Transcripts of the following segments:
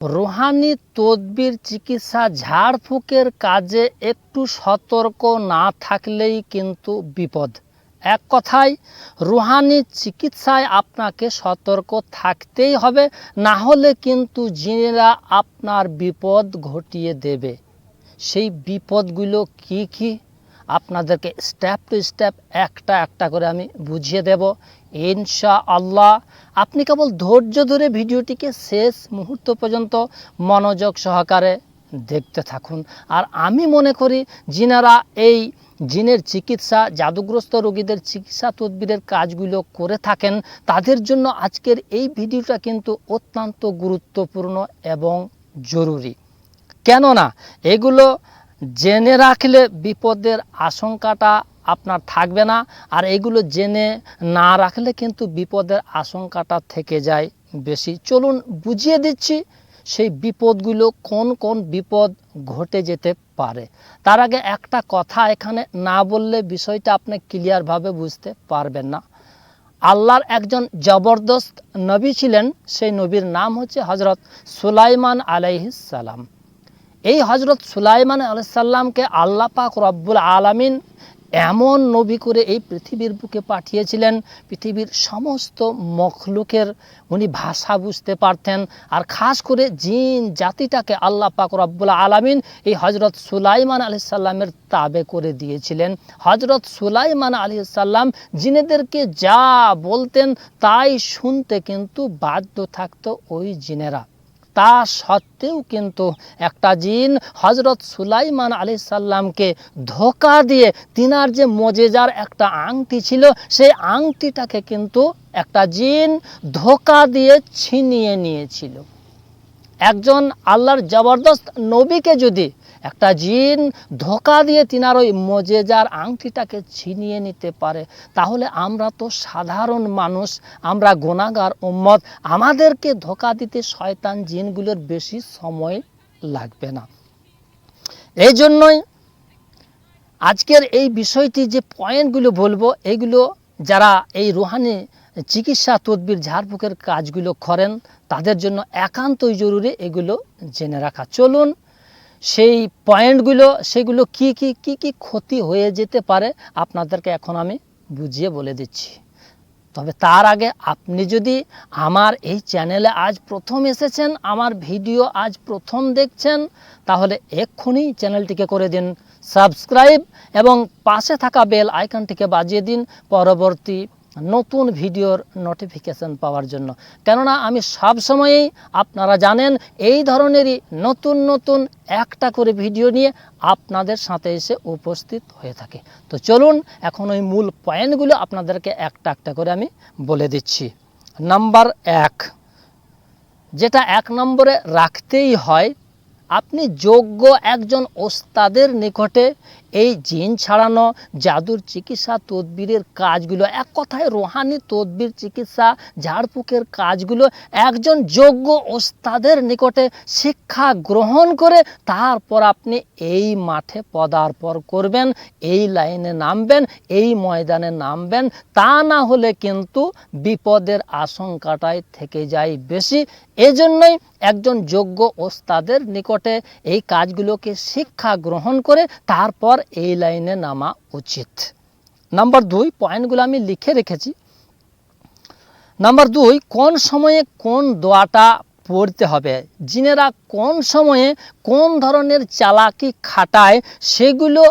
Rouhani তদবির চিকিৎসা ঝাড়ফুঁকের কাজে একটু সতর্ক না থাকলেই কিন্তু বিপদ। এক কথায়, রুহানি চিকিৎসায় আপনাকে সতর্ক থাকতেই হবে, না হলে কিন্তু জিনেরা আপনার বিপদ ঘটিয়ে দেবে। সেই বিপদগুলো কি কি? আপনাদেরকে স্টেপ টু স্টেপ একটা একটা করে আমি বুঝিয়ে দেব। ইনশা আল্লাহ আপনি কেবল ধৈর্য ধরে ভিডিওটিকে শেষ মুহূর্ত পর্যন্ত মনোযোগ সহকারে দেখতে থাকুন। আর আমি মনে করি, যিনারা এই জিনের চিকিৎসা, জাদুগ্রস্ত রোগীদের চিকিৎসা তদবিরের কাজগুলো করে থাকেন, তাদের জন্য আজকের এই ভিডিওটা কিন্তু অত্যন্ত গুরুত্বপূর্ণ এবং জরুরি। কেননা, এগুলো জেনে রাখলে বিপদের আশঙ্কাটা আপনার থাকবে না। আর এগুলো জেনে না রাখলে কিন্তু বিপদের আশঙ্কাটা থেকে যায় বেশি। চলুন বুঝিয়ে দিচ্ছি সেই বিপদগুলো কোন কোন বিপদ ঘটে যেতে পারে। তার আগে একটা কথা এখানে না বললে বিষয়টা আপনি ক্লিয়ারভাবে বুঝতে পারবেন না। আল্লাহর একজন জবরদস্ত নবী ছিলেন, সেই নবীর নাম হচ্ছে হজরত সুলাইমান আলাইহিস সালাম। এই হজরত সুলাইমান আলাইসাল্লামকে আল্লাহ পাক রব্বুল আলামিন এমন নবী করে এই পৃথিবীর বুকে পাঠিয়েছিলেন, পৃথিবীর সমস্ত মখলুকের। উনি ভাষা বুঝতে পারতেন আর খাস করে জিন জাতিটাকে আল্লাহ পাক রব্বুল আলামিন এই হজরত সুলাইমান আলি সাল্লামের তাবে করে দিয়েছিলেন। হজরত সুলাইমান আলি সাল্লাম জিনেদেরকে যা বলতেন তাই শুনতে কিন্তু বাধ্য থাকতো ওই জিনেরা। তা সত্ত্বেও কিন্তু একটা জিন হজরত সুলাইমান আলি সাল্লামকে ধোকা দিয়ে তিনার যে মজেজার একটা আংটি ছিল, সেই আংটিটাকে কিন্তু একটা জিন ধোকা দিয়ে ছিনিয়ে নিয়েছিল। একজন আল্লাহর জবরদস্ত নবীকে যদি একটা জিন ধোকা দিয়ে তিনার ওই মজেজার আংটিটাকে ছিনিয়ে নিতে পারে। তাহলে আমরা তো সাধারণ মানুষ, আমরা গোনাগার উম্মত, আমাদেরকে ধোকা দিতে শয়তান জিনগুলোর বেশি সময় লাগবে না। এই জন্যই আজকের এই বিষয়টি যে পয়েন্টগুলো বলব, এগুলো যারা এই রুহানি চিকিৎসা তদবির ঝাড়ফুঁকের কাজগুলো করেন, তাদের জন্য একান্তই জরুরি এগুলো জেনে রাখা। চলুন সেই পয়েন্টগুলো, সেগুলো কি কি কি কি ক্ষতি হয়ে যেতে পারে আপনাদেরকে এখন আমি বুঝিয়ে বলে দিচ্ছি। তবে তার আগে আপনি যদি আমার এই চ্যানেলে আজ প্রথম এসেছেন, আমার ভিডিও আজ প্রথম দেখছেন, তাহলে এক্ষুনি চ্যানেলটিকে করে দিন, সাবস্ক্রাইব এবং পাশে থাকা বেল আইকনটিকে বাজিয়ে দিন। পরবর্তী নতুন ভিডিওর নোটিফিকেশন পাওয়ার জন্য। কেননা আমি সব সময়েই আপনারা জানেন, এই ধরনেরই নতুন নতুন একটা করে ভিডিও নিয়ে আপনাদের সাথে এসে উপস্থিত হয়ে থাকে। তো চলুন, এখন ওই মূল পয়েন্টগুলো আপনাদেরকে একটা একটা করে আমি বলে দিচ্ছি। নাম্বার এক, যেটা এক নম্বরে রাখতেই হয়, আপনি যোগ্য একজন ওস্তাদের নিকটে এই জিন ছাড়ানো জাদুর চিকিৎসা তদবিরের কাজগুলো, এক কথায় রোহানি তদবির চিকিৎসা, ঝাড়ফুঁকের কাজগুলো একজন যোগ্য ওস্তাদের নিকটে শিক্ষা গ্রহণ করে তারপর আপনি এই মাঠে পদার্পণ করবেন, এই লাইনে নামবেন, এই ময়দানে নামবেন। তা না হলে কিন্তু বিপদের আশঙ্কাটাই থেকে যায় বেশি। এজন্যই একজন যোগ্য ওস্তাদের নিকটে এই কাজগুলোকে শিক্ষা গ্রহণ করে তারপর এই লাইনে নামা উচিত। নাম্বার দুই, পয়েন্টগুলো আমি লিখে রেখেছি। নাম্বার দুই, কোন সময়ে কোন দোয়াটা পড়তে হবে? জিনেরা কোন সময়ে কোন ধরনের চালাকি খাটায় সেগুলো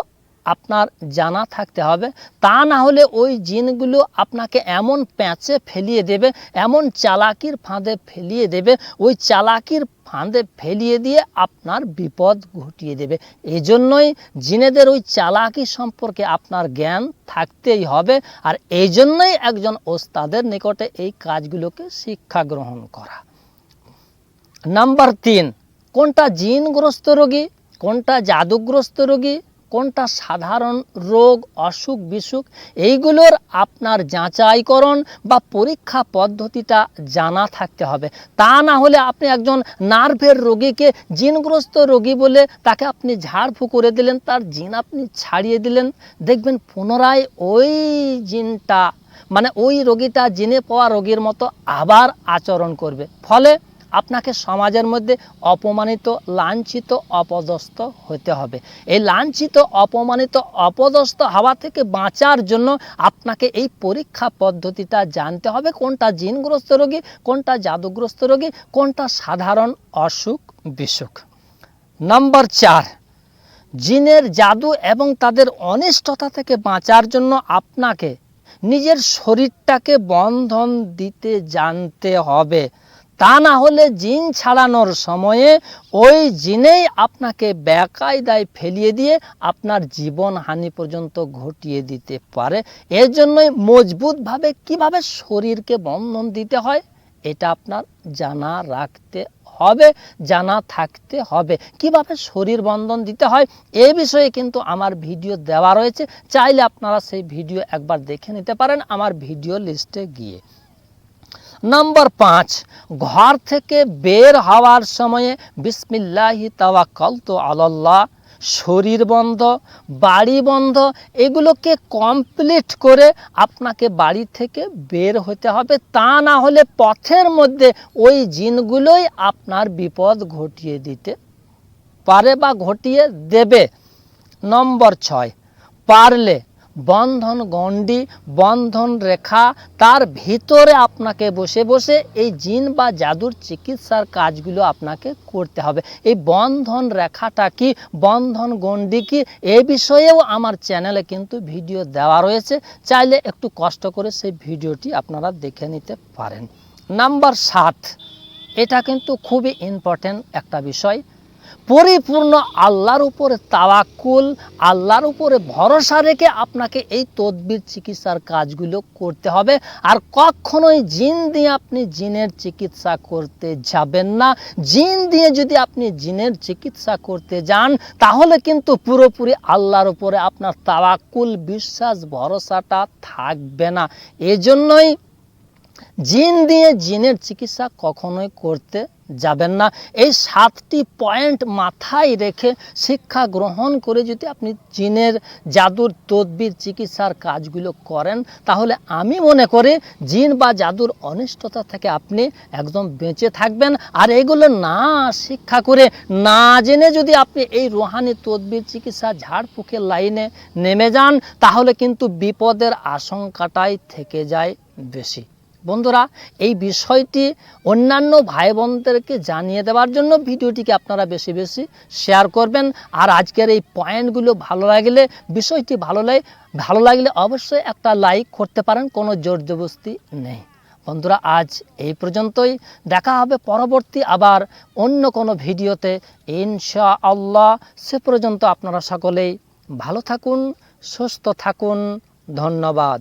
আপনার জানা থাকতে হবে। তা না হলে ওই জিনগুলো আপনাকে এমন প্যাঁচে ফেলিয়ে দেবে, এমন চালাকির ফাঁদে ফেলিয়ে দেবে, ওই চালাকির ফাঁদে ফেলিয়ে দিয়ে আপনার বিপদ ঘটিয়ে দেবে। এই জন্যই জিনেদের ওই চালাকি সম্পর্কে আপনার জ্ঞান থাকতেই হবে আর এই জন্যই একজন ওস্তাদের নিকটে এই কাজগুলোকে শিক্ষা গ্রহণ করা। নাম্বার তিন, কোনটা জিনগ্রস্ত রোগী, কোনটা জাদুগ্রস্ত রোগী কোনটা সাধারণ রোগ, অসুখ, বিসুখ, এইগুলোর আপনার যাচাইকরণ বা পরীক্ষা পদ্ধতিটা জানা থাকতে হবে। তা না হলে আপনি একজন নার্ভের রোগীকে জিনগ্রস্ত রোগী বলে তাকে আপনি ঝাড়ফু করে দিলেন, তার জিন আপনি ছাড়িয়ে দিলেন। দেখবেন পুনরায় ওই জিনটা মানে ওই রোগীটা জিনে পাওয়া রোগীর মতো আবার আচরণ করবে। ফলে আপনাকে সমাজের মধ্যে অপমানিত, লাঞ্ছিত, অপদস্থ হতে হবে। এই লাঞ্ছিত, অপমানিত, অপদস্থ হওয়া থেকে বাঁচার জন্য আপনাকে এই পরীক্ষা পদ্ধতিটা জানতে হবে। কোনটা জিনগ্রস্ত রোগী, কোনটা জাদুগ্রস্ত রোগী, কোনটা সাধারণ অসুখ বিসুখ। নম্বর চার, জিনের জাদু এবং তাদের অনিষ্টতা থেকে বাঁচার জন্য আপনাকে নিজের শরীরটাকে বন্ধন দিতে জানতে হবে। তা না হলে জিন ছাড়ানোর সময়ে ওই জিনেই আপনাকে বেকায়দায় ফেলিয়ে দিয়ে আপনার জীবন হানি পর্যন্ত ঘটিয়ে দিতে পারে। এর জন্যই মজবুতভাবে কীভাবে শরীরকে বন্ধন দিতে হয়, এটা আপনার জানা রাখতে হবে, জানা থাকতে হবে। কীভাবে শরীর বন্ধন দিতে হয়, এ বিষয়ে কিন্তু আমার ভিডিও দেওয়া রয়েছে। চাইলে আপনারা সেই ভিডিও একবার দেখে নিতে পারেন আমার ভিডিও লিস্টে গিয়ে। নম্বর পাঁচ, ঘর থেকে বের হওয়ার সময়ে বিসমিল্লাহি তাওয়াক্কাল তো আল্লাহ শরীর বন্ধ, বাড়ি বন্ধ, এগুলোকে কমপ্লিট করে আপনাকে বাড়ি থেকে বের হতে হবে। তা না হলে পথের মধ্যে ওই জিনগুলোই আপনার বিপদ ঘটিয়ে দিতে পারে বা ঘটিয়ে দেবে। নম্বর ছয়, পারলে বন্ধন গণ্ডি, বন্ধন রেখা, তার ভিতরে আপনাকে বসে বসে এই জিন বা জাদুর চিকিৎসার কাজগুলো আপনাকে করতে হবে। এই বন্ধন রেখাটা কি, বন্ধন গণ্ডি কি, এ বিষয়েও আমার চ্যানেলে কিন্তু ভিডিও দেওয়া রয়েছে। চাইলে একটু কষ্ট করে সেই ভিডিওটি আপনারা দেখে নিতে পারেন। নাম্বার সাত, এটা কিন্তু খুবই ইম্পর্টেন্ট একটা বিষয়। পরিপূর্ণ আল্লাহর উপরে তাওয়াক্কুল, আল্লাহর উপরে ভরসা রেখে আপনাকে এই তদবির চিকিৎসার কাজগুলো করতে হবে। আর কখনোই জিন দিয়ে আপনি জিনের চিকিৎসা করতে যাবেন না। জিন দিয়ে যদি আপনি জিনের চিকিৎসা করতে যান, তাহলে কিন্তু পুরোপুরি আল্লাহর উপরে আপনার তাওয়াক্কুল, বিশ্বাস, ভরসাটা থাকবে না। এজন্যই জিন দিয়ে জিনের চিকিৎসা কখনোই করতে যাবেন না। এই সাতটি পয়েন্ট মাথায় রেখে শিক্ষা গ্রহণ করে যদি আপনি জিনের জাদুর তদবির চিকিৎসার কাজগুলো করেন, তাহলে আমি মনে করি জিন বা জাদুর অনিষ্টতা থেকে আপনি একদম বেঁচে থাকবেন। আর এগুলো না শিক্ষা করে, না জেনে যদি আপনি এই রোহানি তদবির চিকিৎসা ঝাড়ফুঁকের লাইনে নেমে যান, তাহলে কিন্তু বিপদের আশঙ্কাটাই থেকে যায় বেশি। বন্ধুরা, এই বিষয়টি অন্যান্য ভাই বোনদেরকে জানিয়ে দেওয়ার জন্য ভিডিওটিকে আপনারা বেশি বেশি শেয়ার করবেন। আর আজকের এই পয়েন্টগুলো ভালো লাগলে, বিষয়টি ভালো লাগে ভালো লাগলে অবশ্যই একটা লাইক করতে পারেন, কোনো জোর জবস্তি নেই। বন্ধুরা, আজ এই পর্যন্তই। দেখা হবে পরবর্তী আবার অন্য কোনো ভিডিওতে। ইনশা আল্লাহ সে পর্যন্ত আপনারা সকলেই ভালো থাকুন, সুস্থ থাকুন। ধন্যবাদ।